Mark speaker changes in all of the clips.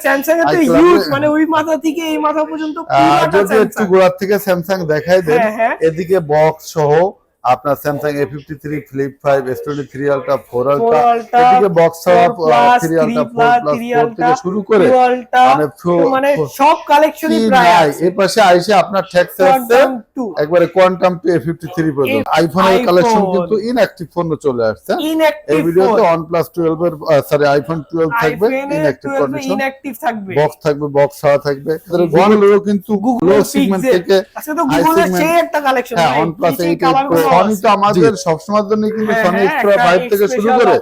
Speaker 1: Samsung এর তো huge মানে ওই মাথা থেকে এই মাথা পর্যন্ত পুরো
Speaker 2: যদি একটু গোড়ার থেকে স্যামসাং দেখাই দেন
Speaker 1: হ্যাঁ, হ্যাঁ।
Speaker 2: এদিকে বক্স সহ আপনার Samsung A fifty three flip five S twenty three ultra four ultra এদিকে বক্স সহ
Speaker 1: 4 plus,
Speaker 2: three ultra four plus four থেকে শুরু করে মানে
Speaker 1: মানে সব কালেকশনই প্রায়
Speaker 2: পাশে আইসে আপনার ট্যাক্স আসছে একবারে quantum two A fifty three পর্যন্ত। আইফোনের কালেকশন কিন্তু ইনঅ্যাক্টিভ ফোন চলে আসছে। এই ভিডিওতে ওয়ান প্লাস টুয়েলভ এর সরি আইফোন টুয়েলভ থাকবে ইনঅ্যাক্টিভ কন্ডিশন বক্স থাকবে। বক্স ছাড়া থাকবে। গুগলেরও কিন্তু
Speaker 1: Google
Speaker 2: লো
Speaker 1: এর
Speaker 2: সেগমেন্ট। থেকে
Speaker 1: আজকে তো গুগলের সেই একটা কালেকশন
Speaker 2: হ্যাঁ OnePlus 8 সনি তো আমাদের সবসময়ের জন্য কিন্তু সনি এক্সট্রা 5 থেকে শুরু করে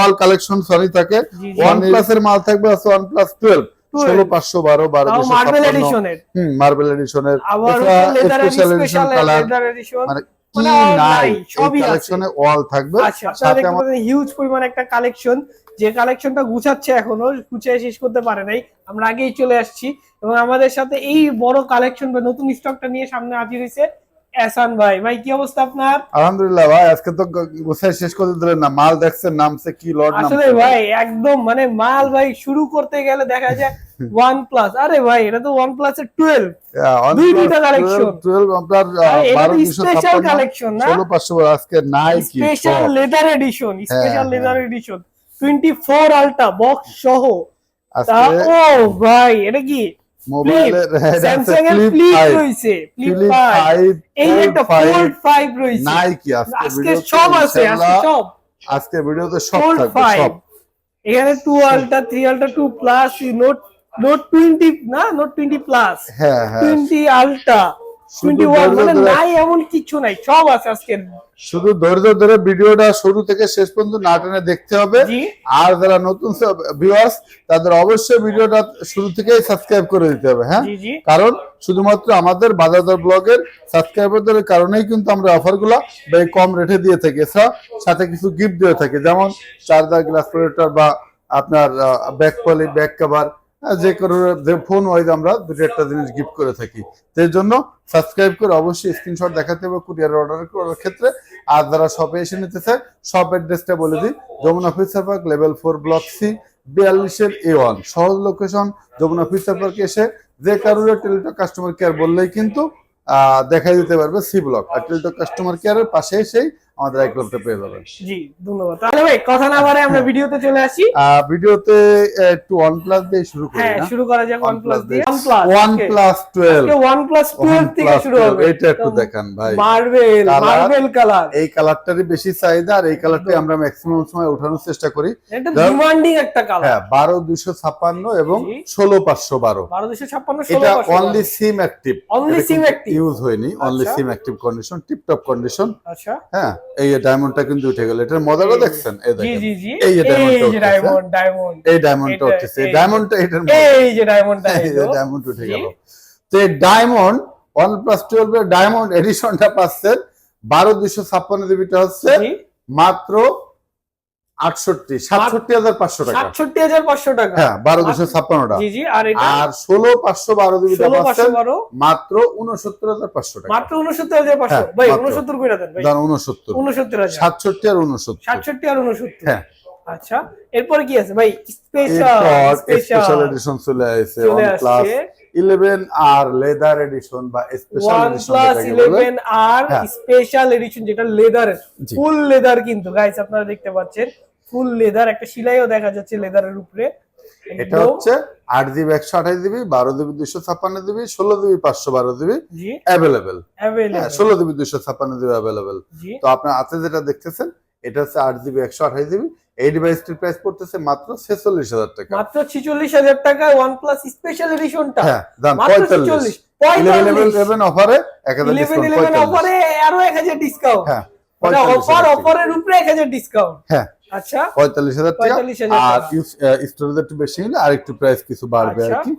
Speaker 2: অল কালেকশন সনি থাকে।
Speaker 1: জি।
Speaker 2: OnePlus এর মাল থাকবে আছে OnePlus 12 16 512 12
Speaker 1: তাও মার্বেল এডিশনের
Speaker 2: হুম মার্বেল এডিশনের স্পেশাল এডিশন কালার মানে কি
Speaker 1: মানে
Speaker 2: নাই
Speaker 1: নাই, সবই
Speaker 2: কালেকশনে অল থাকবে।
Speaker 1: আচ্ছা
Speaker 2: সাথে
Speaker 1: হিউজ পরিমাণ একটা কালেকশন যে কালেকশনটা গুছাচ্ছে এখনও গুছিয়ে শেষ করতে পারে নাই। আমরা আগেই চলে আসছি। এবং আমাদের সাথে এই বড় কালেকশন বা নতুন স্টকটা নিয়ে সামনে হাজির হয়েছে এসান ভাই ভাই কি অবস্থা আপনার?
Speaker 2: আলহামদুলিল্লাহ ভাই আজকে তো গোছাই শেষ করে দিলেন না মাল দেখছেন নামছে কি লর্ড
Speaker 1: আসলে ভাই একদম মানে মাল ভাই শুরু করতে গেলে দেখা যায় ওয়ান প্লাস আরে ভাই এটা তো ওয়ান প্লাস এর টুয়েলভ দুই দুইটা।
Speaker 2: 12 আপনার
Speaker 1: আরে এটা তো
Speaker 2: 12
Speaker 1: স্পেশাল কালেকশন না?
Speaker 2: 16 500 আজকে নাই
Speaker 1: special leather edition special. Leather edition twenty four ultra box সহ। ও ভাই এটা কি
Speaker 2: মোবাইলের
Speaker 1: স্যামসাং এর
Speaker 2: ফ্লিপ
Speaker 1: ফ্লিপ
Speaker 2: 5
Speaker 1: রয়েছে ফ্লিপ
Speaker 2: ফ্লিপ
Speaker 1: 5
Speaker 2: 5
Speaker 1: এই একটা ফোল্ড 5 রয়েছে।
Speaker 2: নাই আজকে
Speaker 1: সব আছে আজকে সব।
Speaker 2: আজকে ভিডিওতে সব থাকবে সব।
Speaker 1: এখানে 2 ultra 3 ultra 2 plus note note 20 না নোট 20 প্লাস
Speaker 2: হ্যাঁ হ্যাঁ।
Speaker 1: 20 আলট্রা
Speaker 2: শুধু
Speaker 1: 21 মানে নাই এমন কিছু নাই সব আছে আজকে।
Speaker 2: শুধু ধৈর্য ধরে ভিডিওটা শুরু থেকে শেষ পর্যন্ত না টেনে দেখতে হবে। আর যারা নতুন ভিউয়ার্স তাদের অবশ্যই ভিডিওটা শুরু থেকেই সাবস্ক্রাইব করে দিতে হবে হ্যাঁ? কারণ শুধুমাত্র আমাদের বাজারদর ব্লগের সাবস্ক্রাইবারদের কারণেই কিন্তু আমরা অফারগুলো বেশ কম রেটে দিয়ে থাকি। এছাড়া সাথে কিছু গিফট দিয়ে থাকি যেমন চার্জার গ্লাস প্রোটেক্টর বা আপনার ব্যাক পলি ব্যাক কভার যে কোনো ফোন ওয়াইজ আমরা দুটো একটা জিনিস গিফট করে থাকি। সেই জন্য সাবস্ক্রাইব করে অবশ্যই স্ক্রিনশট দেখাতে হবে কুরিয়ার অর্ডার করার ক্ষেত্রে। আর যারা শপে এসে নিতে চায় শপ অ্যাড্রেসটা বলে দিই, Jamuna future park level four block C বিয়াল্লিশের A one সহজ লোকেশন যমুনা ফিচার পার্কে এসে যে কারোর টেলিটক কাস্টমার কেয়ার বললেই কিন্তু দেখাই দিতে পারবে সি ব্লক আর টেলিটক কাস্টমার কেয়ারের পাশে এসেই আমাদের ক্লাবটা পেয়ে যাবেন
Speaker 1: জি ধন্যবাদ। তাহলে ভাই কথা না আমরা ভিডিওতে চলে আসি।
Speaker 2: ভিডিওতে একটু প্লাস দিয়ে শুরু করি
Speaker 1: হ্যাঁ শুরু করা যাক OnePlus দিয়ে। OnePlus
Speaker 2: one plus twelve
Speaker 1: OnePlus 12 থেকে শুরু হবে।
Speaker 2: এটা একটু দেখান ভাই।
Speaker 1: মার্বেল মার্বেল কালার
Speaker 2: এই কালারটারই বেশি চাহিদা আর এই কালারটাই আমরা ম্যাক্সিমাম সময় ওঠানোর চেষ্টা করি।
Speaker 1: এটা ডিমান্ডিং একটা কালার
Speaker 2: হ্যাঁ বারো দুইশো ছাপ্পান্ন এবং
Speaker 1: জি।
Speaker 2: ষোলো পাঁচশো বারো।
Speaker 1: 1256
Speaker 2: এটা
Speaker 1: 16
Speaker 2: only SIM active
Speaker 1: Only SIM active?
Speaker 2: Use হয়নি। Only. SIM active condition tiptop condition
Speaker 1: আচ্ছা।
Speaker 2: হ্যাঁ। এই ডায়মন্ডটা কিন্তু উঠে গেল। এটার মজাটা দেখছেন? এই দেখেন।
Speaker 1: জি জি।
Speaker 2: এই যে।
Speaker 1: ডায়মন্ড ডায়মন্ড
Speaker 2: এই ডায়মন্ডটা এই
Speaker 1: এই-
Speaker 2: ডায়মন্ডটা এটার
Speaker 1: এই যে ডায়মন্ডটা এলো
Speaker 2: ডায়মন্ড উঠে। গেল। তো এই ডায়মন্ড ওয়ান প্লাস টুয়েলভ এর ডায়মন্ড এডিশনটা পাচ্ছেন। বারো দুইশো ছাপ্পান্ন জিবিটা হচ্ছে। মাত্র আটষট্টি সাতষট্টি হাজার পাঁচশো টাকা।
Speaker 1: 67500 টাকা।
Speaker 2: হ্যাঁ বারো দুশো
Speaker 1: জি আর
Speaker 2: আর ষোলো পাঁচশো বারো জিবিটা
Speaker 1: 16
Speaker 2: পাচ্ছেন
Speaker 1: 512
Speaker 2: মাত্র উনসত্তর হাজার পাঁচশো টাকা।
Speaker 1: মাত্র 69500
Speaker 2: হ্যাঁ,
Speaker 1: ভাই
Speaker 2: মাত্র।
Speaker 1: 69 কইরা দেন ভাই।
Speaker 2: উনসত্তর
Speaker 1: 69000
Speaker 2: সাতষট্টি আর উনসত্তর
Speaker 1: 67 আর 69
Speaker 2: হ্যাঁ।
Speaker 1: আচ্ছা এরপরে কি আছে? ভাই স্পেশাল
Speaker 2: স্পেশাল এডিশন চলে আসছে ওয়ান প্লাস
Speaker 1: আসছে।
Speaker 2: ইলেভেন আর লেদার এডিশন বা স্পেশাল এডিশন
Speaker 1: OnePlus 11 আর
Speaker 2: হ্যাঁ।
Speaker 1: স্পেশাল এডিশন যেটা লেদারের
Speaker 2: জি।
Speaker 1: ফুল লেদার কিন্তু গাইস আপনারা দেখতে পাচ্ছেন। ফুল লেদার একটা সেলাইও দেখা যাচ্ছে লেদারের উপরে।
Speaker 2: এটা হচ্ছে আট জিবি একশো আঠাশ জিবি বারো জিবি দুইশো ছাপ্পান্ন জিবি ষোলো জিবি পাঁচশো বারো জিবি অ্যাভেলেবেল ষোলো জিবি দুইশো ছাপ্পান্ন জিবি অ্যাভেলেবেল তো আপনার হাতে যেটা দেখতেছেন এটা হচ্ছে আট জিবি একশো আঠাশ জিবি। এই ডিভাইসটির প্রাইস পড়তেছে মাত্র ছেচল্লিশ হাজার টাকা।
Speaker 1: মাত্র 46000 টাকায় OnePlus স্পেশাল এডিশনটা
Speaker 2: হ্যাঁ দাম পঁয়তাল্লিশ। ইলেভেন ইলেভেন অফারে এক হাজার ডিসকাউন্ট
Speaker 1: অফারে আরও 1000 ডিসকাউন্ট
Speaker 2: হ্যাঁ
Speaker 1: মানে
Speaker 2: 45,000
Speaker 1: অফার অফারের উপরে 1000 ডিসকাউন্ট
Speaker 2: হ্যাঁ
Speaker 1: আচ্ছা
Speaker 2: পঁয়তাল্লিশ হাজার টাকা। আর স্টোরেজ একটু বেশি হলে আর একটু প্রাইস কিছু বাড়বে আর
Speaker 1: আচ্ছা।
Speaker 2: কি।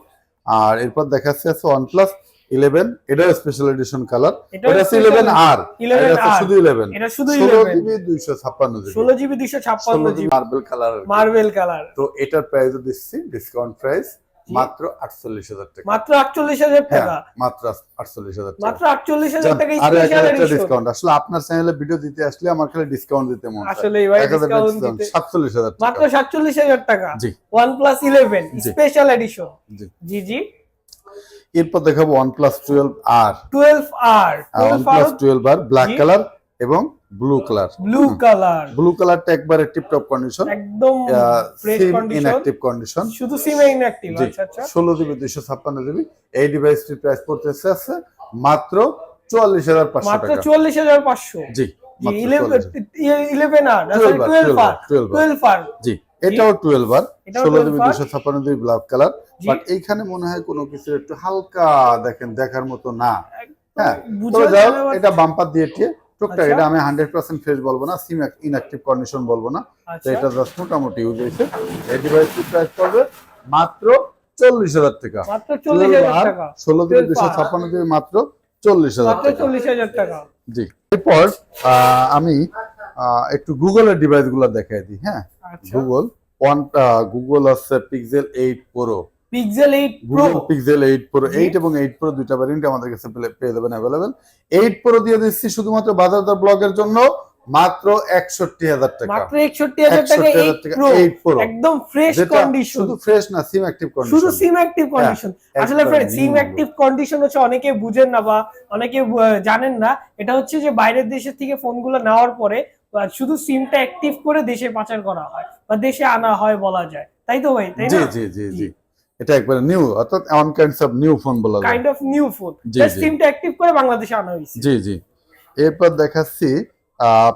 Speaker 2: আর এরপর দেখা যাচ্ছে ওয়ান প্লাস ইলেভেন এটা স্পেশাল এডিশন কালার এটা হচ্ছে ইলেভেন আর এটা শুধু ইলেভেন
Speaker 1: শুধু
Speaker 2: ষোলো জিবি দুইশো ছাপ্পান্ন জিবি
Speaker 1: 16 জিবি দুইশো
Speaker 2: ষোলো
Speaker 1: GB
Speaker 2: marble colour
Speaker 1: marble colour
Speaker 2: তো এটার প্রাইসও দিচ্ছি ডিসকাউন্ট প্রাইস মাত্র আটচল্লিশ হাজার টাকা।
Speaker 1: মাত্র আটচল্লিশ হাজার
Speaker 2: হ্যাঁ
Speaker 1: টাকা?
Speaker 2: মাত্র আটচল্লিশ হাজার
Speaker 1: মাত্র আটচল্লিশ হাজার টাকা আরও
Speaker 2: ডিসকাউন্ট আসলে আপনার চ্যানেলে ভিডিও দিতে আসলে আমার খালি ডিসকাউন্ট দিতে মন
Speaker 1: আসলে
Speaker 2: সাতচল্লিশ হাজার
Speaker 1: মাত্র সাতচল্লিশ হাজার টাকা।
Speaker 2: জি।
Speaker 1: One plus eleven special edition
Speaker 2: জি।
Speaker 1: জি
Speaker 2: এরপর দেখাবো ওয়ান প্লাস টুয়েলভ আর
Speaker 1: টুয়েলভ আর
Speaker 2: ওয়ান প্লাস টুয়েলভ আর ব্ল্যাক কালার এবং blue colour
Speaker 1: blue colour
Speaker 2: blue কালারটা একবারে টিপ টপ কন্ডিশন
Speaker 1: একদম ফ্রেশ কন্ডিশন
Speaker 2: ইনঅ্যাক্টিভ কন্ডিশন
Speaker 1: শুধু সিমে ইনঅ্যাক্টিভ আচ্ছা আচ্ছা।
Speaker 2: ষোলো জিবি দুইশো ছাপ্পান্ন জিবি এই ডিভাইসটির প্রাইস পড়তেছে আছে মাত্র চুয়াল্লিশ হাজার পাঁচশো
Speaker 1: মাত্র
Speaker 2: টাকা।
Speaker 1: চুয়াল্লিশ হাজার পাঁচশো।
Speaker 2: জি মাত্র 44,000
Speaker 1: আর
Speaker 2: 12
Speaker 1: টুয়েলভ আর
Speaker 2: 12
Speaker 1: আর
Speaker 2: জি এটাও টুয়েলভ আর
Speaker 1: এটাও
Speaker 2: ষোলো
Speaker 1: 12
Speaker 2: জিবি
Speaker 1: বার।
Speaker 2: দুইশো ছাপ্পান্ন জিবি ব্ল্যাক কালার বাট এইখানে মনে হয় কোনো কিছু একটু হালকা দেখেন দেখার মতো না। হ্যাঁ এটা বাম্পার দিয়ে টুকটাক
Speaker 1: আচ্ছা।
Speaker 2: এটা আমি হান্ড্রেড পার্সেন্ট ফ্রেশ বলব না সিম ইনঅ্যাক্টিভ কন্ডিশন বলব না। তো
Speaker 1: আচ্ছা।
Speaker 2: এটা জাস্ট মোটামুটি ইউজ হয়েছে। এই ডিভাইসটির প্রাইস পড়বে মাত্র চল্লিশ হাজার টাকা। ষোলো
Speaker 1: 12
Speaker 2: দুশো ছাপ্পান্ন জিবি মাত্র চল্লিশ হাজার টাকা। জি। এরপর আহ, আমি একটু গুগলের ডিভাইসগুলো দেখাই দিই হ্যাঁ? গুগল ওয়ান গুগল আছে Pixel eight Pro
Speaker 1: Pixel eight Pro
Speaker 2: Pixel eight Pro
Speaker 1: জি।
Speaker 2: এইট এবং এইট প্রো দুইটা ভ্যারিয়েন্ট আমাদের কাছে পেয়ে যাবেন অ্যাভেলেবেল এইট প্রো দিয়ে দিচ্ছি শুধুমাত্র বাজার দর ব্লগের জন্য মাত্র একষট্টি হাজার টাকা।
Speaker 1: মাত্র একষট্টি হাজার টাকা
Speaker 2: 61,000 টাকা 8 Pro
Speaker 1: একদম ফ্রেশ কন্ডিশন
Speaker 2: শুধু ফ্রেশ না সিম অ্যাক্টিভ
Speaker 1: শুধু
Speaker 2: কন্ডিশন
Speaker 1: সিম অ্যাক্টিভ কন্ডিশন আসলে ফ্রেন্ড সিম অ্যাক্টিভ কন্ডিশন হচ্ছে অনেকে বুঝেন না বা অনেকে জানেন না। এটা হচ্ছে যে বাইরের দেশের থেকে ফোনগুলো নেওয়ার পরে শুধু সিমটা অ্যাক্টিভ করে দেশে পাচার করা হয় বা দেশে আনা হয় বলা যায়। তাই তো ভাই? তাই
Speaker 2: জি
Speaker 1: না?
Speaker 2: জি জি জি। এটা একবারে নিউ অর্থাৎ on kinds of new phone বলা যায়।
Speaker 1: কাইন্ড অফ নিউ ফোন
Speaker 2: জি, জি।
Speaker 1: সিমটা অ্যাক্টিভ করে বাংলাদেশে আনা হয়েছে।
Speaker 2: জি জি। এরপর দেখাচ্ছি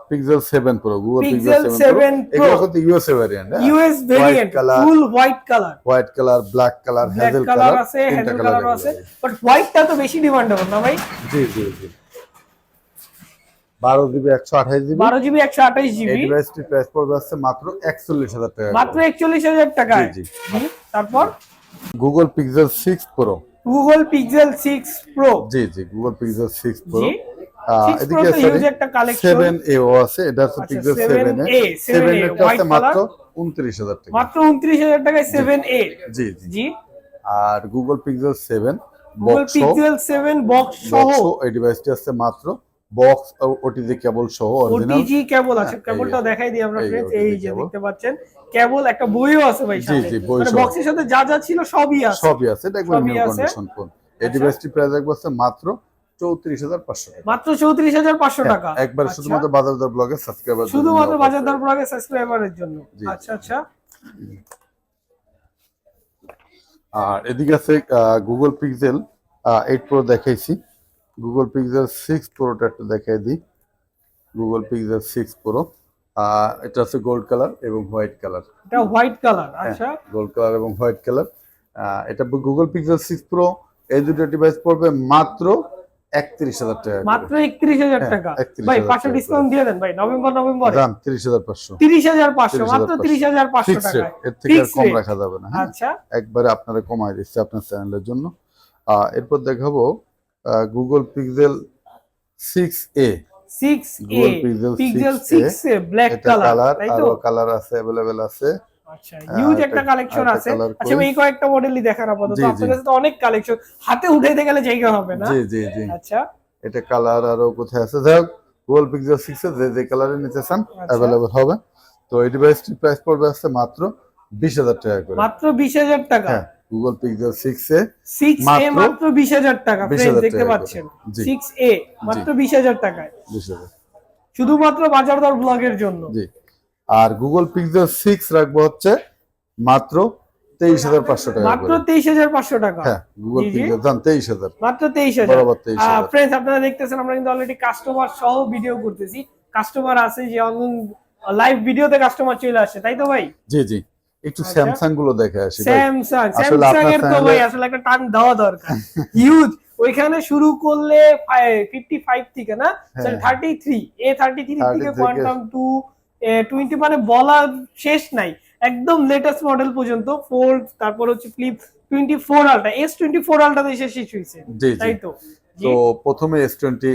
Speaker 2: Pixel seven Pro Google
Speaker 1: Pixel
Speaker 2: Pixel seven Pro
Speaker 1: 7
Speaker 2: এগুলো
Speaker 1: প্রো
Speaker 2: কিন্তু USA variant
Speaker 1: US variant full white colour
Speaker 2: white colour black colour hazel
Speaker 1: colour
Speaker 2: colour
Speaker 1: আছে হ্যাজেল কালারও আছে। বাট হোয়াইটটা তো বেশি ডিমান্ডেবল না ভাই?
Speaker 2: জি জি জি। বারো জিবি একশো আঠাশ জিবি
Speaker 1: বারো জিবি একশো আঠাশ জিবি
Speaker 2: ডিভাইসটির প্রাইস পড়বে মাত্র একচল্লিশ হাজার টাকা
Speaker 1: মাত্র একচল্লিশ হাজার টাকায়।
Speaker 2: জি,
Speaker 1: জি, তারপর?
Speaker 2: Google Pixel six Pro
Speaker 1: Google Pixel six Pro
Speaker 2: জি জি গুগল পিক্সেল সিক্স প্রো এদিকে সেভেন এ ও আছে এটা হচ্ছে
Speaker 1: আচ্ছা,
Speaker 2: Pixel
Speaker 1: 7A,
Speaker 2: seven A.
Speaker 1: 7A,
Speaker 2: seven এরটা আছে মাত্র। উনত্রিশ হাজার টাকা।
Speaker 1: মাত্র উনত্রিশ হাজার টাকায় সেভেন এ
Speaker 2: জি জি। আর Google Pixel seven
Speaker 1: Google Pixel seven box সহ।
Speaker 2: সহ এই ডিভাইসটি আছে মাত্র বক্স ওটিজি কেবল সহ
Speaker 1: ওটিজি কেবল আছে।
Speaker 2: হ্যাঁ,
Speaker 1: কেবলটা দেখাই দিই আমরা ফ্রেন্ডস এই যে দেখতে পাচ্ছেন কেবল একটা বইও আছে ভাই সাথে মানে বক্সের সাথে যা যা ছিল সবই আছে।
Speaker 2: সবই আছে এটা
Speaker 1: সবই
Speaker 2: নিউ কন্ডিশন ফোন এই। ডিভাইসটি প্রাইস মাত্র চৌত্রিশ হাজার পাঁচশো টাকা।
Speaker 1: মাত্র চৌত্রিশ হাজার পাঁচশো
Speaker 2: হ্যাঁ,
Speaker 1: টাকা।
Speaker 2: একবার
Speaker 1: আচ্ছা।
Speaker 2: শুধুমাত্র ব্লগের সাবস্ক্রাইবার
Speaker 1: শুধুমাত্র বাজার দর ব্লগে সাবস্ক্রাইবারের জন্য। আচ্ছা আচ্ছা।
Speaker 2: আর এদিকে আছে গুগল পিক্সেল এইট প্রো দেখাইছি। গুগল পিক্সেল সিক্স প্রোটা একটু দেখাই দিই। গুগল পিক্সেল সিক্স প্রো এটা আছে গোল্ড কালার এবং হোয়াইট কালার
Speaker 1: এটা হোয়াইট কালার আচ্ছা।
Speaker 2: গোল্ড কালার এবং হোয়াইট কালার এটা গুগল পিক্সেল সিক্স প্রো এই দুটো ডিভাইস পড়বে মাত্র একত্রিশ হাজার টাকা
Speaker 1: মাত্র একত্রিশ হাজার
Speaker 2: হ্যাঁ,
Speaker 1: টাকা। ভাই পাঁচশো ডিসকাউন্ট দিয়ে দেন ভাই নভেম্বর নভেম্বর।
Speaker 2: দাম তিরিশ হাজার পাঁচশো।
Speaker 1: তিরিশ হাজার পাঁচশো মাত্র তিরিশ হাজার পাঁচশো। টাকায়।
Speaker 2: এর থেকে কম রাখা যাবে না হ্যাঁ।
Speaker 1: আচ্ছা।
Speaker 2: একবারে আপনারা কমাই দিচ্ছে আপনার চ্যানেলের জন্য। এরপর দেখাবো Google Pixel six A
Speaker 1: six
Speaker 2: Google Pixel
Speaker 1: Pixel
Speaker 2: 6a,
Speaker 1: six A black colour
Speaker 2: colour
Speaker 1: আরও
Speaker 2: কালার আছে অ্যাভেলেবেল আছে।
Speaker 1: আচ্ছা হিউজ একটা কালেকশন আছে। আচ্ছা এই কয়েকটা মডেলই দেখান আপাতত।
Speaker 2: জি, জি।
Speaker 1: আপনার কাছে তো অনেক কালেকশন হাতে উঠাইতে গেলে জায়গা হবে না?
Speaker 2: জি জি জি।
Speaker 1: আচ্ছা।
Speaker 2: এটা কালার আরও কোথায় আছে? যাই হোক গুগল পিক্সেল সিক্স এ যে যে কালারে নিতে চান
Speaker 1: আচ্ছা।
Speaker 2: অ্যাভেলেবেল হবে। তো এই ডিভাইসটির প্রাইস পড়বে আছে মাত্র বিশ হাজার টাকা করে।
Speaker 1: মাত্র বিশ হাজার টাকা?
Speaker 2: হ্যাঁ। Google Pixel six A
Speaker 1: six A
Speaker 2: মাত্র
Speaker 1: মাত্র বিশ হাজার টাকা
Speaker 2: 20,000
Speaker 1: ফ্রেন্ড দেখতে পাচ্ছেন।
Speaker 2: জি।
Speaker 1: সিক্স এ মাত্র বিশ হাজার টাকায়।
Speaker 2: বিশ হাজার।
Speaker 1: শুধুমাত্র বাজার দর ব্লগের জন্য।
Speaker 2: জি। আর গুগল পিক্সেল সিক্স রাখব হচ্ছে মাত্র তেইশ হাজার পাঁচশো টাকা
Speaker 1: মাত্র
Speaker 2: করে।
Speaker 1: তেইশ হাজার পাঁচশো টাকা।
Speaker 2: হ্যাঁ গুগল। পিক্সেল দাম তেইশ হাজার।
Speaker 1: মাত্র তেইশ হাজার।
Speaker 2: বরাবর তেইশ হাজার।
Speaker 1: ফ্রেন্ডস আপনারা দেখতেছেন আমরা কিন্তু অলরেডি কাস্টমার সহ ভিডিও করতেছি। কাস্টমার আছে যে অনলাইন লাইভ ভিডিওতে কাস্টমার চলে আসে তাই তো ভাই?
Speaker 2: জি জি। একটু
Speaker 1: আচ্ছা।
Speaker 2: স্যামসাংগুলো দেখে আসি
Speaker 1: স্যামসাং স্যামসাং এর তো ভাই আসলে একটা টান দেওয়া দরকার। হিউজ ওইখানে শুরু করলে ফিফটি ফাইভ থেকে না?
Speaker 2: হ্যাঁ।
Speaker 1: Thirty three A thirty three থেকে
Speaker 2: থেকে-
Speaker 1: কোয়ান্টাম টু টোয়েন্টি মানে বলার শেষ নাই। একদম লেটেস্ট মডেল পর্যন্ত ফোর তারপর হচ্ছে flip twenty four ultra S twenty four ultra এসে শেষ হয়েছে। তাই তো?
Speaker 2: তো প্রথমে এস টোয়েন্টি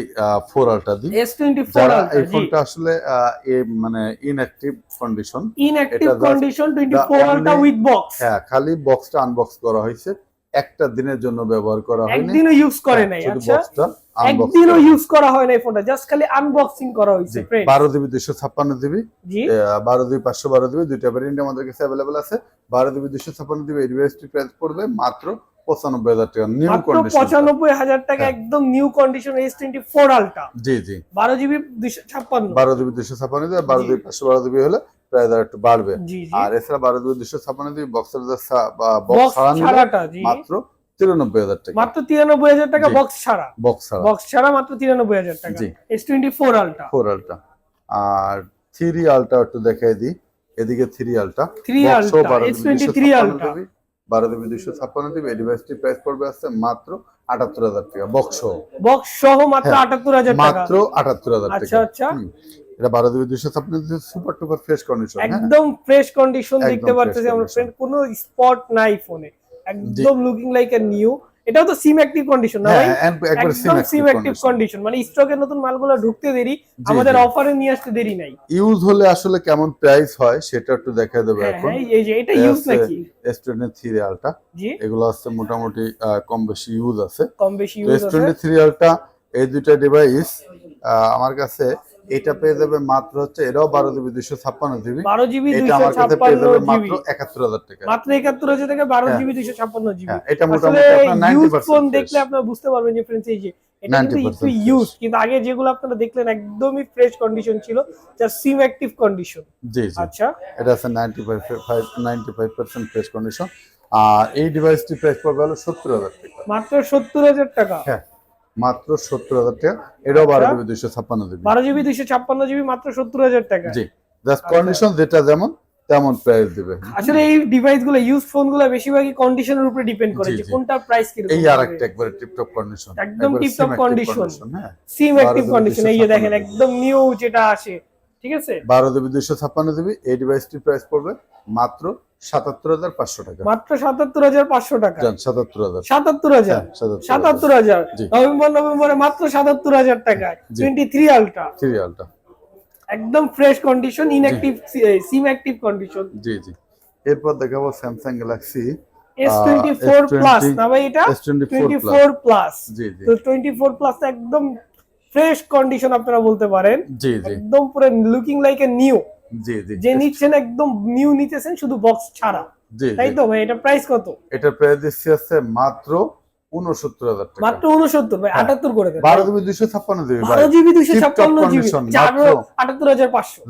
Speaker 2: ফোর আলটা দিই।
Speaker 1: এস টোয়েন্টি ফোর
Speaker 2: এই ফোনটা আসলে মানে inactive condition
Speaker 1: inactive condition twenty four ultra with box
Speaker 2: হ্যাঁ খালি বক্সটা আনবক্স করা হয়েছে। একটা দিনের জন্য ব্যবহার করা হয়নি।
Speaker 1: একদিনও ইউজ করে নাই
Speaker 2: শুধু
Speaker 1: আচ্ছা। একদিনও ইউজ করা হয় না এই ফোনটা জাস্ট খালি আনবক্সিং করা হয়েছে ফ্রেন্ড
Speaker 2: বারো জিবি দুশো ছাপ্পান্ন জিবি।
Speaker 1: জি।
Speaker 2: বারো দুই পাঁচশো বারো দিবি দুইটা ভ্যারিয়েন্ট আমাদের কাছে অ্যাভেলেবল আছে। বারো দিবি দুশো ছাপ্পান্ন দিবি ইউএসটি প্রাইস পড়বে মাত্র পঁচানব্বই হাজার টাকা নিউ কন্ডিশন
Speaker 1: পঁচানব্বই হাজার টাকা
Speaker 2: হ্যাঁ।
Speaker 1: একদম new condition S twenty four ultra
Speaker 2: জি জি।
Speaker 1: বারো জিবি দুইশো ছাপ্পান্ন।
Speaker 2: বারো দুশো ছাপ্পান্ন বারো। পাঁচশো বারো দিবি হলে আর একটু বাড়বে।
Speaker 1: জি জি।
Speaker 2: আর এছাড়া বারো দুশো ছাপ্পান্ন বক্সের মাত্র তিরানব্বই হাজার টাকা।
Speaker 1: মাত্র তিরানব্বই হাজার টাকা বক্স ছাড়া।
Speaker 2: বক্স ছাড়া।
Speaker 1: বক্স ছাড়া মাত্র তিরানব্বই হাজার টাকা। S twenty four ultra
Speaker 2: four ultra আর থ্রি আলটা একটু দেখাই দিই। এদিকে থ্রি আলটা
Speaker 1: থ্রি আলটা এস টোয়েন্টি থ্রি আলটা
Speaker 2: বারো দিবি দুইশো ছাপ্পান্ন দিবি এই ডিভাইসটি প্রাইস পড়বে আসছে মাত্র আটাত্তর হাজার টাকা বক্স
Speaker 1: বক্স সহ মাত্র
Speaker 2: হ্যাঁ,
Speaker 1: আটাত্তর হাজার
Speaker 2: মাত্র আটাত্তর হাজার টাকা।
Speaker 1: আচ্ছা।
Speaker 2: আচ্ছা এটা বারো দিবি দুইশো ছাপ্পান্ন সুপার টুপার ফ্রেশ কন্ডিশন
Speaker 1: একদম ফ্রেশ কন্ডিশন দেখতে
Speaker 2: পাচ্ছি
Speaker 1: পারতেছি আমরা ফ্রেন্ড কোনো স্পট নাই ফোনে একদম লুকিং লাইক এ নিউ এটাও তো সিম অ্যাক্টিভ কন্ডিশন না ভাই?
Speaker 2: হ্যাঁ একবার
Speaker 1: একদম সিম অ্যাক্টিভ কন্ডিশন মানে স্টকের নতুন মালগুলো ঢুকতে দেরি আমাদের অফারে নিয়ে আসতে দেরি নাই।
Speaker 2: ইউজ হলে আসলে কেমন প্রাইস হয় সেটা একটু দেখা দেবে
Speaker 1: হ্যাঁ
Speaker 2: এখন।
Speaker 1: হ্যাঁ এই যে এটা ইউজ নাকি?
Speaker 2: এস টোয়েন্টি থ্রি আলটা এগুলো হচ্ছে মোটামুটি কম বেশি ইউজ আছে।
Speaker 1: কম বেশি ইউজ আছে
Speaker 2: টোয়েন্টি থ্রি আলটা এই দুইটা ডিভাইস আমার কাছে এটা পেয়ে যাবে মাত্র হচ্ছে এটাও বারো জিবি দুশো ছাপ্পান্ন জিবি।
Speaker 1: বারো জিবি
Speaker 2: এটা
Speaker 1: দুইশো
Speaker 2: আমার কাছে পেয়ে যাবে মাত্র একাত্তর হাজার টাকা।
Speaker 1: মাত্র একাত্তর হাজার থেকে বারো
Speaker 2: হ্যাঁ।
Speaker 1: জিবি দুইশো ছাপ্পান্ন জিবি।
Speaker 2: হ্যাঁ এটা মোটামুটি আপনার
Speaker 1: ফোন দেখলে আপনারা বুঝতে পারবেন যে ফ্রেন্ডস এই যে এটা কিন্তু ইউজ কিন্তু আগে যেগুলো আপনারা দেখলেন একদমই ফ্রেশ কন্ডিশন ছিল যা সিম অ্যাক্টিভ কন্ডিশন
Speaker 2: জি জি।
Speaker 1: আচ্ছা।
Speaker 2: এটা আছে ফ্রেশ কন্ডিশন আর এই ডিভাইসটি প্রাইস পড়বে হলো সত্তর হাজার টাকা।
Speaker 1: মাত্র সত্তর হাজার টাকা।
Speaker 2: হ্যাঁ। মাত্র সত্তর হাজার টাকা। এটাও বারো
Speaker 1: আচ্ছা।
Speaker 2: জিবি দুইশো ছাপ্পান্ন জিবি।
Speaker 1: বারো জিবি দুইশো ছাপ্পান্ন জিবি মাত্র সত্তর হাজার টাকা।
Speaker 2: জি জাস্ট
Speaker 1: আচ্ছা।
Speaker 2: কন্ডিশন যেটা যেমন তেমন প্রাইস দিবে।
Speaker 1: আসলে এই ডিভাইসগুলো ইউজ ফোনগুলো বেশিরভাগই কন্ডিশনের উপরে ডিপেন্ড করে যে
Speaker 2: জি।
Speaker 1: কোনটার প্রাইস কীরকম
Speaker 2: এই আর একটা একবারে টিপটপ কন্ডিশন
Speaker 1: একদম condition।
Speaker 2: হ্যাঁ।
Speaker 1: সিম অ্যাক্টিভ কন্ডিশন এই যে দেখেন একদম নিউ যেটা আসে ঠিক আছে?
Speaker 2: বারো জিবি দুইশো ছাপ্পান্ন জিবি এই ডিভাইসটির প্রাইস পড়বে মাত্র সাতাত্তর হাজার পাঁচশো টাকা।
Speaker 1: মাত্র সাতাত্তর হাজার পাঁচশো টাকা।
Speaker 2: সাতাত্তর হাজার।
Speaker 1: সাতাত্তর হাজার।
Speaker 2: হ্যাঁ, সাতাত্তর
Speaker 1: হাজার। নভেম্বর নভেম্বরে মাত্র সাতাত্তর হাজার টাকা টোয়েন্টি থ্রি আলট্রা
Speaker 2: সিরিয়ালটা
Speaker 1: একদম fresh condition inactive SIM active condition
Speaker 2: জি জি। এরপর দেখাবো Samsung Galaxy
Speaker 1: S twenty four plus না ভাই এটা?
Speaker 2: S twenty
Speaker 1: twenty
Speaker 2: four
Speaker 1: four plus
Speaker 2: জি জি।
Speaker 1: তো প্লাস একদম ফ্রেশ কন্ডিশন আপনারা বলতে পারেন।
Speaker 2: জি জি।
Speaker 1: একদম পুরো লুকিং লাইক এ নিউ যে নিচ্ছেন একদম নিউ নিতেছেন শুধু বক্স ছাড়া। তাই তো ভাই? এটা প্রাইস কত?
Speaker 2: এটার প্রাইস দিচ্ছি আছে মাত্র উনসত্তর হাজার টাকা।
Speaker 1: মাত্র উনসত্তর ভাই
Speaker 2: হ্যাঁ।
Speaker 1: আটাত্তর করে
Speaker 2: বারো জিবি দুইশো ছাপ্পান্ন জিবি
Speaker 1: বারো জিবি দুইশো ছাপ্পান্ন
Speaker 2: মাত্র।
Speaker 1: আটাত্তর হাজার পাঁচশো।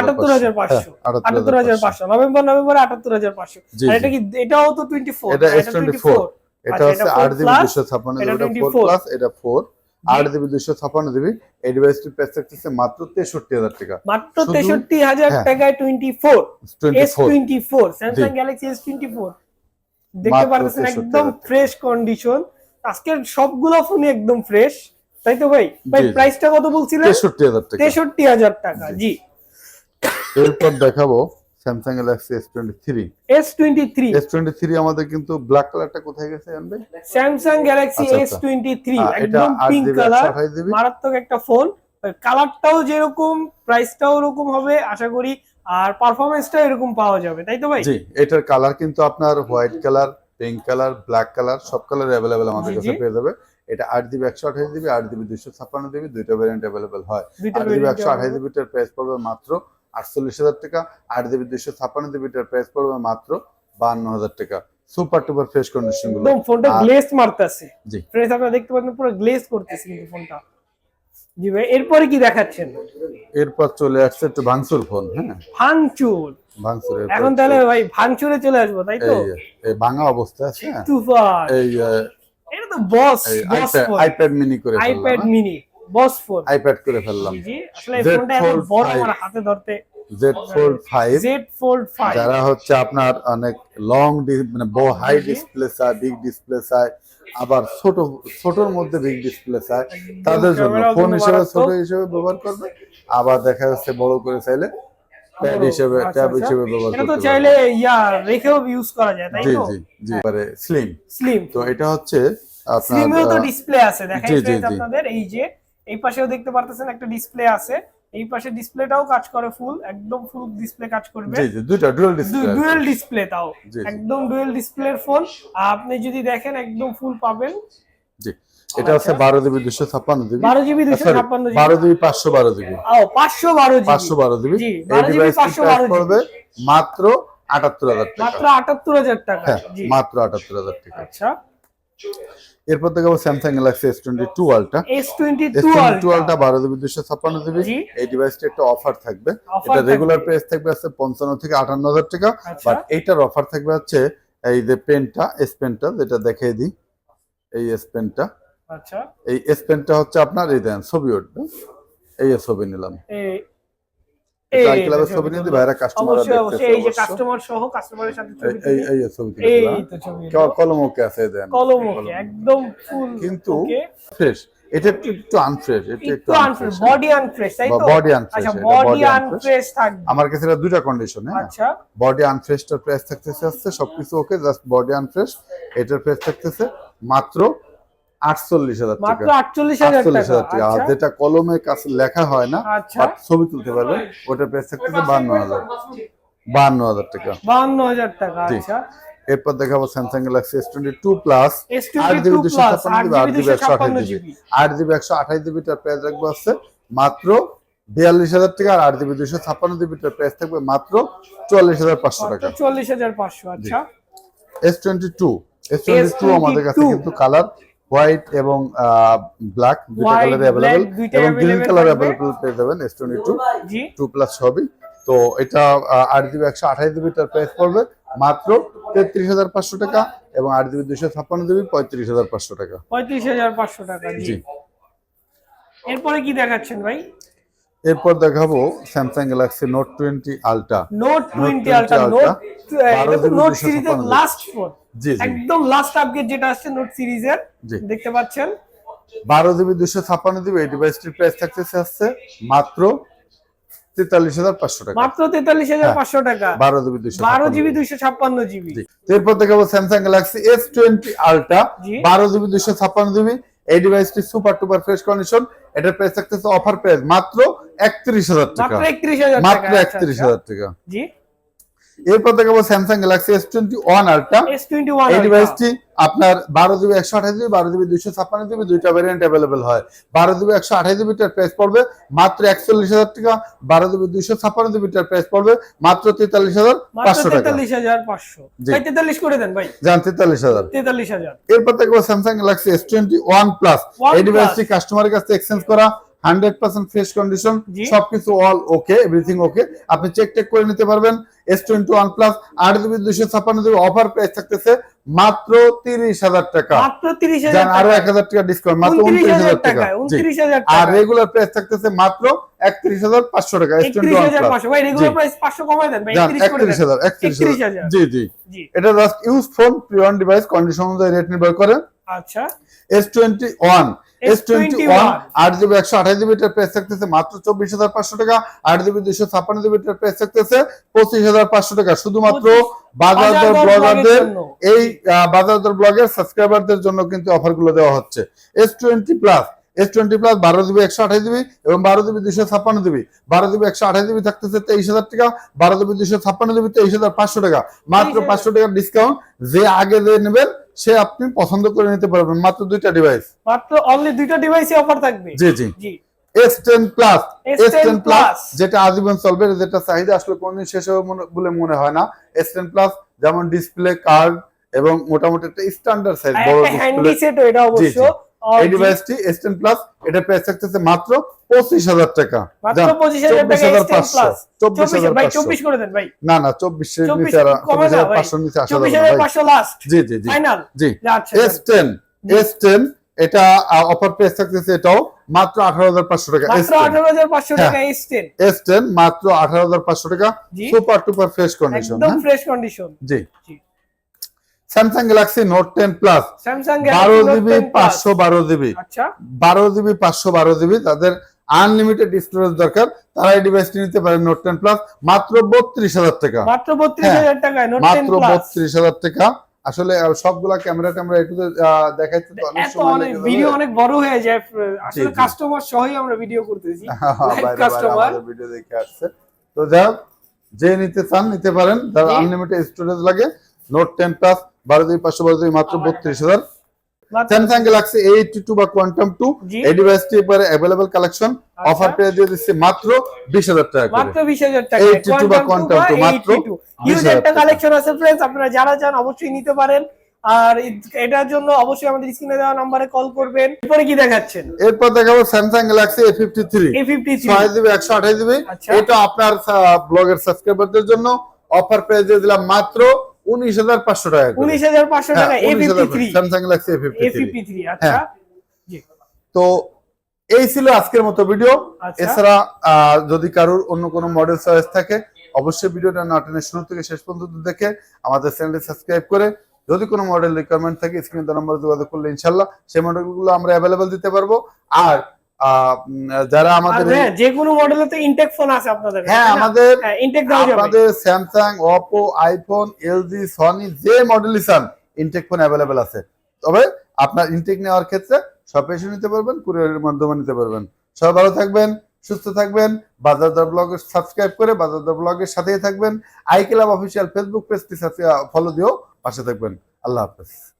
Speaker 2: আটাত্তর
Speaker 1: হাজার পাঁচশো। আটাত্তর হাজার পাঁচশো। নভেম্বর নভেম্বর আটাত্তর হাজার পাঁচশো। এটা কি এটাও তো টোয়েন্টি ফোর
Speaker 2: এটা টোয়েন্টি ফোর এটা
Speaker 1: আচ্ছা,
Speaker 2: হচ্ছে আট জিবি দুশো ছাপ্পান্ন
Speaker 1: এটা
Speaker 2: ফোর প্লাস এটা ফোর আট জিবি দুশো ছাপ্পান্ন জিবি এই ডিভাইসটি থাকতেছে মাত্র তেষট্টি হাজার টাকা।
Speaker 1: মাত্র তেষট্টি হাজার
Speaker 2: হ্যাঁ।
Speaker 1: টাকায় twenty four S twenty four Samsung Galaxy S twenty four দেখতে পারতেছেন একদম ফ্রেশ কন্ডিশন আজকের সবগুলো ফোনই একদম ফ্রেশ তাই তো ভাই? ভাই। প্রাইসটা কত বলছিলেন?
Speaker 2: তেষট্টি হাজার টাকা।
Speaker 1: তেষট্টি হাজার টাকা জি।
Speaker 2: এরপর দেখাবো Samsung Galaxy S twenty three
Speaker 1: S twenty three
Speaker 2: S twenty three আমাদের কিন্তু ব্ল্যাক কালারটা কোথায় গেছে জানবে?
Speaker 1: Samsung Galaxy S. Twenty three একদম পিঙ্ক কালার মারাত্মক একটা ফোন কালারটাও যেরকম প্রাইসটাও ওরকম হবে আশা করি। আর পারফরমেন্সটা এরকম পাওয়া যাবে তাই তো ভাই?
Speaker 2: জি এটার কালার কিন্তু আপনার white colour pink colour black colour সব কালার অ্যাভেলেবেল আমাদের কাছে পেয়ে যাবে। এটা আট জিবি একশো আঠাশ জিবি আট জিবি দুশো ছাপ্পান্ন জিবি দুইটা ভ্যারিয়েন্ট অ্যাভেলেবেল হয়। আট
Speaker 1: variant
Speaker 2: একশো আঠাশ। জিবিটার প্রাইস পড়বে মাত্র আটচল্লিশ হাজার টাকা আট জিবি দুশো ছাপ্পান্ন জিবিটার প্রাইস পড়বে মাত্র বান্ন হাজার টাকা। সুপার টুপার ফ্রেশ কন্ডিশনগুলো।
Speaker 1: একদম ফোনটা গ্লেজ মারতেছে।
Speaker 2: জি।
Speaker 1: আপনারা দেখতে পাচ্ছেন পুরো গ্লেজ করতেছে কিন্তু ফোনটা। জি ভাই এরপরে কি দেখাচ্ছেন?
Speaker 2: এরপর চলে আসছে একটু ভাঙচুর ফোন হ্যাঁ?
Speaker 1: ভাঙচুর।
Speaker 2: ভাঙচুর
Speaker 1: এখন তাহলে ভাই ভাঙচুরে চলে আসব তাই তো?
Speaker 2: এই ভাঙা অবস্থা আছে হ্যাঁ?
Speaker 1: তুফান
Speaker 2: এই
Speaker 1: এটা তো বস বস
Speaker 2: আইপ্যাড মিনি করে
Speaker 1: iPad mini boss phone
Speaker 2: iPad করে ফেললাম।
Speaker 1: জি আসলে ফোনটা এত বড় আমার হাতে ধরতে
Speaker 2: Z fold five
Speaker 1: Z fold five
Speaker 2: যারা হচ্ছে আপনার অনেক লং মানে বড় হাই ডিসপ্লে চায় বিগ ডিসপ্লে চায় আবার ছোট ছোটর মধ্যে বিগ ডিসপ্লে চায় তাদের জন্য ফোন হিসেবে। ছোট হিসেবে ব্যবহার করবে আবার দেখা যাচ্ছে বড় করে চাইলে ট্যাব হিসেবে
Speaker 1: আচ্ছা,
Speaker 2: ট্যাব
Speaker 1: আচ্ছা।
Speaker 2: হিসেবে ব্যবহার
Speaker 1: এটা তো চাইলে ইয়া রেখেও ইউজ করা যায় তাই তো?
Speaker 2: জি জি এবারে স্লিম
Speaker 1: স্লিম
Speaker 2: তো এটা হচ্ছে আপনার
Speaker 1: স্লিমেও তো ডিসপ্লে আছে। আপনাদের এই যে এই পাশেও দেখতে পারতেছেন একটা ডিসপ্লে আছে। এই পাশে ডিসপ্লেটাও কাজ করে ফুল একদম ফুল ডিসপ্লে কাজ করবে।
Speaker 2: জি জি দুইটা ডুয়াল ডিসপ্লে
Speaker 1: ডুয়েল ডিসপ্লে তাও। একদম ডুয়েল ডিসপ্লের ফোন আপনি যদি দেখেন একদম ফুল পাবেন।
Speaker 2: জি এটা হচ্ছে বারো জিবি দুশো ছাপ্পান্ন জিবি।
Speaker 1: বারো জিবি দুশো
Speaker 2: Sorry,
Speaker 1: ছাপ্পান্ন জিবি।
Speaker 2: বারো জিবি পাঁচশো বারো জিবি।
Speaker 1: ও পাঁচশো বারো
Speaker 2: পাঁচশো
Speaker 1: জিবি
Speaker 2: বারো জিবি।
Speaker 1: জি,
Speaker 2: এই
Speaker 1: 12 GB,
Speaker 2: ডিভাইসটি
Speaker 1: 512
Speaker 2: প্রাইস
Speaker 1: GB
Speaker 2: পড়বে মাত্র আটাত্তর হাজার টাকা।
Speaker 1: মাত্র আটাত্তর হাজার টাকা
Speaker 2: হ্যাঁ
Speaker 1: জি।
Speaker 2: মাত্র আটাত্তর হাজার টাকা।
Speaker 1: আচ্ছা।
Speaker 2: এরপর থেকে Samsung Galaxy S twenty two ultra
Speaker 1: S twenty two
Speaker 2: ultra বারো জিবি দুশো ছাপ্পান্ন জিবি এই ডিভাইসটা একটা অফার থাকবে। এটা রেগুলার প্রাইস থাকবে আছে পঞ্চান্ন থেকে আটান্ন হাজার টাকা।
Speaker 1: আচ্ছা।
Speaker 2: বাট এইটার অফার থাকবে হচ্ছে এই যে পেনটা এস পেনটা যেটা দেখিয়ে দিই। এই এস পেনটা
Speaker 1: আচ্ছা।
Speaker 2: এই এস পেনটা হচ্ছে আপনার এই দেন ছবি উঠবে এই ছবি নিলাম।
Speaker 1: এই
Speaker 2: ক্লাবের ছবি নিয়ে দিই কাস্টমার
Speaker 1: অবশ্যই অবশ্যই। এই যে কাস্টমার সহ কাস্টমারের সাথে ছবি
Speaker 2: এই এই ছবি
Speaker 1: এই তো ছবি।
Speaker 2: কলম ওকে আছে দেন।
Speaker 1: কলম ওকে একদম ফুল
Speaker 2: কিন্তু ফ্রেশ এটা একটু একটু আনফ্রেশ এটা একটু
Speaker 1: আনফ্রেশ বডি আনফ্রেশ তাই তো? আচ্ছা বডি আনফ্রেশ থাকবে
Speaker 2: আমার কাছে এটা দুইটা কন্ডিশন হ্যাঁ।
Speaker 1: আচ্ছা।
Speaker 2: বডি আনফ্রেশটার প্রাইস থাকতেছে সবকিছু ওকে জাস্ট বডি আনফ্রেশ এটার প্রাইস থাকতেছে। মাত্র আটচল্লিশ হাজার
Speaker 1: মাত্র আটচল্লিশ হাজার টাকা।
Speaker 2: আর
Speaker 1: আচ্ছা।
Speaker 2: যেটা কলমের কাছে লেখা হয় না
Speaker 1: আচ্ছা।
Speaker 2: ছবি তুলতে পারবে ওটার প্রাইস থাকতেছে বান্ন হাজার। বান্ন হাজার টাকা।
Speaker 1: বাহান্ন হাজার টাকা আচ্ছা।
Speaker 2: এরপর দেখাবো Samsung Galaxy S twenty two plus আট জিবি দুশো ছাপ্পান্ন জিবি
Speaker 1: জিবি
Speaker 2: আট জিবি একশো আঠাশ জিবি।
Speaker 1: জিবি।
Speaker 2: আট জিবি একশো আঠাশ জিবিটার প্রাইস রাখব মাত্র বিয়াল্লিশ হাজার টাকা আর আট জিবি দুশো ছাপ্পান্ন জিবিটার প্রাইস থাকবে মাত্র চুয়াল্লিশ হাজার পাঁচশো টাকা।
Speaker 1: চল্লিশ হাজার পাঁচশো আচ্ছা।
Speaker 2: S twenty two S twenty two আমাদের কাছে কিন্তু কালার হোয়াইট এবং ব্ল্যাক দুইটা কালারে অ্যাভেলেবেল এবং গ্রিন কালার অ্যাভেলেবল পেয়ে যাবেন এস টোয়েন্টি টু
Speaker 1: জি।
Speaker 2: টু প্লাস সবই তো এটা আর আট জিবি একশো আঠাশ জিবিটার প্রাইস পড়বে। মাত্র তেত্রিশ হাজার পাঁচশো টাকা এবং আট জিবি দুশো ছাপ্পান্ন জিবি পঁয়ত্রিশ হাজার পাঁচশো টাকা।
Speaker 1: পঁয়ত্রিশ হাজার পাঁচশো টাকা জি। এরপরে কি দেখাচ্ছেন ভাই?
Speaker 2: এরপর দেখাবো Samsung Galaxy Note twenty ultra
Speaker 1: Note twenty
Speaker 2: 20
Speaker 1: ultra Note Note সিরিজের লাস্ট ফোন একদম লাস্ট আপডেট যেটা আসছে নোট সিরিজের। দেখতে পাচ্ছেন?
Speaker 2: বারো জিবি দুশো ছাপ্পান্ন জিবি এই ডিভাইসটির প্রাইস থাকতেছে আসছে মাত্র তেতাল্লিশ হাজার পাঁচশো টাকা।
Speaker 1: মাত্র তেতাল্লিশ হাজার পাঁচশো টাকা।
Speaker 2: বারো জিবি দুশো
Speaker 1: বারো জিবি। দুইশো ছাপ্পান্ন জিবি।
Speaker 2: এরপর দেখাবো Samsung Galaxy S twenty ultra বারো জিবি দুশো ছাপ্পান্ন জিবি এই ডিভাইসটি সুপার টুপার ফ্রেশ কন্ডিশন এটার প্রাইস থাকতেছে অফার প্রাইস মাত্র একত্রিশ হাজার টাকা।
Speaker 1: মাত্র একত্রিশ হাজার টাকা
Speaker 2: মাত্র
Speaker 1: আচ্ছা, আচ্ছা।
Speaker 2: হাজার টাকা।
Speaker 1: জি?
Speaker 2: এরপর দেখাবো Samsung Galaxy S twenty one ultra
Speaker 1: S twenty one
Speaker 2: এই ডিভাইসটি আপনার বারো জিবি একশো আঠাশ জিবি বারো জিবি দুইশো ছাপ্পান্ন জিবি দুইটা ভ্যারিয়েন্ট অ্যাভেলেবেল হয়। বারো জিবি একশো আঠাশ জিবিটার প্রাইস পড়বে মাত্র একচল্লিশ হাজার টাকা। বারো জিবি দুইশো ছাপ্পান্ন জিবিটার প্রাইস পড়বে মাত্র তেতাল্লিশ হাজার পাঁচশো টাকা।
Speaker 1: তেতাল্লিশ হাজার পাঁচশো। তেতাল্লিশ করে দেন ভাই।
Speaker 2: যান তেতাল্লিশ হাজার।
Speaker 1: তেতাল্লিশ হাজার।
Speaker 2: এরপর দেখব Samsung Galaxy S twenty one plus. এই ডিভাইসটি কাস্টমারের কাছে এক্সচেঞ্জ করা। হান্ড্রেড পার্সেন্ট ফ্রেশ কন্ডিশন সবকিছু অল ওকে এভরিথিং ওকে আপনি চেক টেক করে নিতে পারবেন এস টোয়েন্টি ওয়ান প্লাস আট জিবি দুশো ছাপ্পান্ন জিবি অফার প্রাইস থাকতেছে মাত্র তিরিশ হাজার টাকা।
Speaker 1: মাত্র তিরিশ হাজার
Speaker 2: আরও এক হাজার টাকা ডিসকাউন্ট মাত্র
Speaker 1: উনত্রিশ হাজার
Speaker 2: টাকা আর রেগুলার প্রাইস থাকতেছে মাত্র একত্রিশ হাজার পাঁচশো টাকা এস টোয়েন্টি ওয়ান
Speaker 1: একত্রিশ
Speaker 2: হাজার একত্রিশ হাজার। জি জি। এটা জাস্ট ইউজ ফোন প্রিয়ন ডিভাইস কন্ডিশন অনুযায়ী রেট নির্ভর করে।
Speaker 1: আচ্ছা।
Speaker 2: S twenty one S twenty one
Speaker 1: S21
Speaker 2: আট জিবি একশো আঠাশ জিবিটার প্রাইস থাকতেছে মাত্র চব্বিশ হাজার পাঁচশো টাকা। আট জিবি দুইশো ছাপ্পান্ন জিবিটার প্রাইস থাকতেছে পঁচিশ হাজার পাঁচশো টাকা। শুধুমাত্র বাজার দর
Speaker 1: বাজার দর
Speaker 2: ব্লগারদের এই আহ, ব্লগের সাবস্ক্রাইবারদের জন্য কিন্তু অফার দেওয়া হচ্ছে। S twenty plus S twenty plus বারো জিবি একশো আঠাশ জিবি এবং বারো জিবি দুইশো ছাপ্পান্ন জিবি বারো জিবি একশো আঠাশ জিবি থাকতেছে তেইশ হাজার টাকা বারো জিবি দুইশো ছাপ্পান্ন জিবি তেইশ হাজার পাঁচশো টাকা। মাত্র পাঁচশো টাকার ডিসকাউন্ট যে আগে যে নেবেন সে আপনি পছন্দ করে নিতে পারবেন মাত্র দুইটা ডিভাইস
Speaker 1: মাত্র অনলি দুইটা ডিভাইসই অফার থাকবে?
Speaker 2: জি জি।
Speaker 1: জি।
Speaker 2: S ten plus
Speaker 1: S10
Speaker 2: plus
Speaker 1: Plus।
Speaker 2: যেটা আজীবন চলবে যেটা চাহিদা আসলে কোনদিন শেষ হবে মনে- বলে মনে হয় না। এস টেন প্লাস যেমন ডিসপ্লে কার্ড এবং মোটামুটি একটা স্ট্যান্ডার্ড সাইজ বড়
Speaker 1: ডিসপ্লে হ্যান্ডি সেট এটা অবশ্য।
Speaker 2: এই ডিভাইসটি এস টেন প্লাস এটা প্রাইস থাকতেছে মাত্র পঁচিশ হাজার টাকা।
Speaker 1: মাত্র
Speaker 2: যান,
Speaker 1: পঁচিশ হাজার টাকা
Speaker 2: 24,500
Speaker 1: S10 প্লাস
Speaker 2: চব্বিশ
Speaker 1: চব্বিশ
Speaker 2: হাজার
Speaker 1: ভাই
Speaker 2: পাঁচশো।
Speaker 1: চব্বিশ করে দেন ভাই।
Speaker 2: না না চব্বিশের
Speaker 1: চব্বিশ
Speaker 2: নিচে আর
Speaker 1: কমে
Speaker 2: চব্বিশ
Speaker 1: না
Speaker 2: হাজার
Speaker 1: ভাই।
Speaker 2: পাঁচশোর নিচে আসা যাবে না
Speaker 1: হাজার
Speaker 2: ভাই।
Speaker 1: পাঁচশো লাস্ট
Speaker 2: জি জি জি।
Speaker 1: ফাইনাল
Speaker 2: জি।
Speaker 1: আচ্ছা
Speaker 2: এস টেন এস টেন এটা অফার প্রাইস থাকতেছে এটাও মাত্র আঠারো হাজার পাঁচশো টাকা। এস
Speaker 1: মাত্র আঠারো হাজার পাঁচশো
Speaker 2: হ্যাঁ।
Speaker 1: টাকা এস টেন
Speaker 2: এস টেন মাত্র আঠারো হাজার পাঁচশো টাকা। সুপার টুপার ফ্রেশ কন্ডিশন
Speaker 1: একদম ফ্রেশ কন্ডিশন
Speaker 2: জি।
Speaker 1: জি।
Speaker 2: Samsung Galaxy Note ten plus বারো জিবি পাঁচশো বারো জিবি।
Speaker 1: আচ্ছা।
Speaker 2: বারো জিবি পাঁচশো বারো জিবি তাদের আনলিমিটেড স্টোরেজ দরকার। তারা এই ডিভাইসটি নিতে পারে নোট টেন প্লাস মাত্র বত্রিশ হাজার টাকা।
Speaker 1: মাত্র বত্রিশ
Speaker 2: হ্যাঁ,
Speaker 1: হাজার টেন
Speaker 2: মাত্র বত্রিশ হাজার টাকা। আসলে সবগুলা ক্যামেরা ট্যামেরা একটু দেখাইতে তো অনেক সময়
Speaker 1: ভিডিও। অনেক বড় হয়ে যায় আসলে কাস্টমার সহই আমরা ভিডিও করতেছি
Speaker 2: হ্যাঁ, বাইরে
Speaker 1: customer।
Speaker 2: আমাদের ভিডিও দেখে আসছে। তো যাই হোক, যে নিতে চান নিতে পারেন। যার। আনলিমিটেড স্টোরেজ লাগে নোট টেন প্লাস বারো দুই পাঁচশো বারো দুই মাত্র বত্রিশ হাজার। স্যামসাং গ্যালাক্সি এইটটি টু বা কোয়ান্টাম টু এই ডিভাইসটি এবারে অ্যাভেলেবল কালেকশন। অফার পেয়ে দিয়ে দিচ্ছে মাত্র বিশ হাজার টাকা
Speaker 1: মাত্র বিশ হাজার টাকা।
Speaker 2: 82 বা Quantum two, মাত্র
Speaker 1: হিউজ
Speaker 2: 20,000
Speaker 1: একটা
Speaker 2: টাকা।
Speaker 1: কালেকশন আছে ফ্রেন্ডস আপনারা যারা চান অবশ্যই নিতে পারেন। আর এটার জন্য অবশ্যই আমাদের স্ক্রিনে দেওয়া নাম্বারে কল করবেন। এরপরে কি দেখাচ্ছেন?
Speaker 2: এরপর দেখাবো Samsung Galaxy A fifty three
Speaker 1: A fifty three
Speaker 2: ছয় একশো আঠাশ জিবি
Speaker 1: আচ্ছা।
Speaker 2: এটা আপনার ব্লগের সাবস্ক্রাইবারদের জন্য। অফার পেয়ে দিয়ে দিলাম মাত্র উনিশ হাজার পাঁচশো টাকা
Speaker 1: উনিশ হাজার পাঁচশো
Speaker 2: হ্যাঁ,
Speaker 1: টাকা
Speaker 2: Samsung Galaxy A fifty three
Speaker 1: আচ্ছা।
Speaker 2: তো এই ছিল আজকের মতো ভিডিও
Speaker 1: আচ্ছা।
Speaker 2: এছাড়া যদি কারোর অন্য কোনো মডেল চয়েস থাকে অবশ্যই ভিডিওটা না টেনে শুরু থেকে শেষ পর্যন্ত দেখে আমাদের চ্যানেলটি সাবস্ক্রাইব করে যদি কোনো মডেল রিকোয়ারমেন্ট থাকে স্ক্রিনে দেওয়া নম্বরে যোগাযোগ করলে ইনশাল্লাহ সেই মডেলগুলো আমরা অ্যাভেলেবেল দিতে পারব। আর যারা আমাদের
Speaker 1: হ্যাঁ যে কোনো মডেলে তো ইনটেক ফোন আছে আপনাদের
Speaker 2: হ্যাঁ আমাদের
Speaker 1: হ্যাঁ ইনটেক দেওয়া যাবে।
Speaker 2: আপনাদের Samsung Oppo iPhone LG Sony যে মডেলই চান ইনটেক ফোন অ্যাভেলেবেল আছে। তবে আপনার ইনটেক নেওয়ার ক্ষেত্রে শপে এসে নিতে পারবেন কুরিয়ারের মাধ্যমে নিতে পারবেন। সবাই ভালো থাকবেন সুস্থ থাকবেন বাজার দর ব্লগের সাবস্ক্রাইব করে বাজার দর ব্লগের সাথেই থাকবেন। আই ক্লাব অফিসিয়াল ফেসবুক পেজটি ফলো দিয়েও পাশে থাকবেন। আল্লাহ হাফেজ।